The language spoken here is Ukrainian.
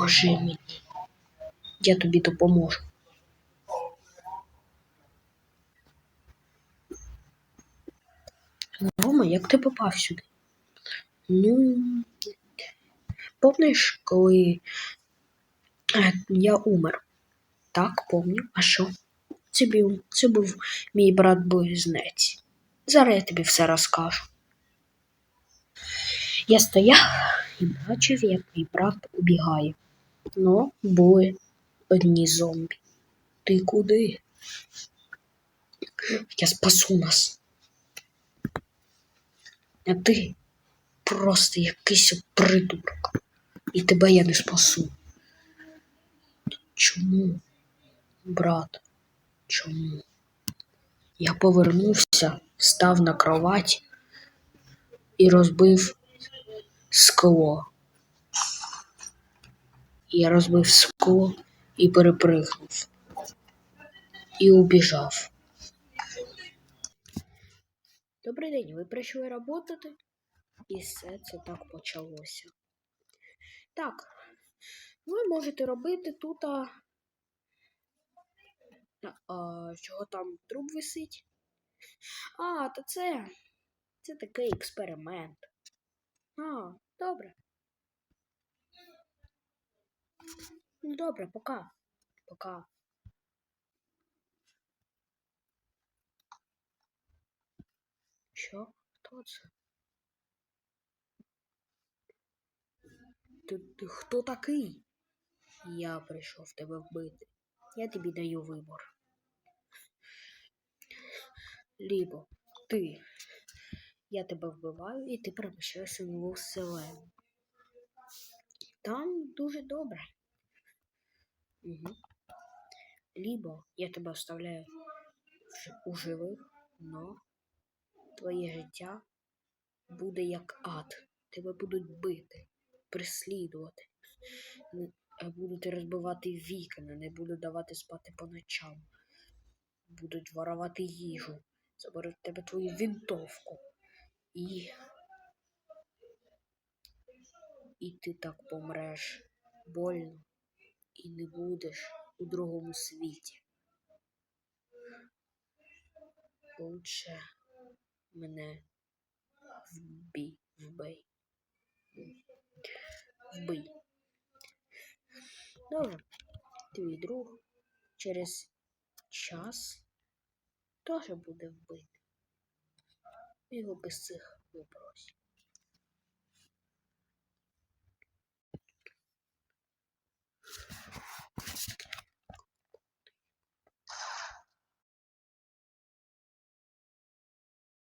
Допоможи мені. Я тобі допоможу. Рома, як ти попав сюди? Ну, помниш, коли е, я умер? Так, помню. А що? Це був, це був мій брат близнець. Зараз я тобі все розкажу. Я стояв і бачив, як мій брат убігає. Ну, були одні зомбі. Ти куди? Я спасу нас. А ти просто якийсь придурок. І тебе я не спасу. Чому, брат? Чому? Я повернувся, став на кровать і розбив скло. Я розбив скло і перепригнув. І убіжав. Добрий день, ви прийшли працювати? І все це так почалося. Так, ви можете робити тут. А, а чого там труп висить? А, то це. Це такий експеримент. А, добре. Ну, добре, пока. Пока. Що? Хто це? Ти, ти хто такий? Я прийшов тебе вбити. Я тобі даю вибор. Лібо ти. Я тебе вбиваю і ти переміщаєшся в нову вселену. Там дуже добре. Угу. Лібо я тебе оставляю у живих, но твоє життя буде як ад. Тебе будуть бити, переслідувати, будуть розбивати вікна, не будуть давати спати по ночам, будуть воровати їжу, заберуть тебе твою винтовку. І. І ти так помреш больно і не будеш у другому світі. Лучше мене вбий, вбий. Вбий. Добре. Твій друг через час теж буде вбитий. Його без цих випросів.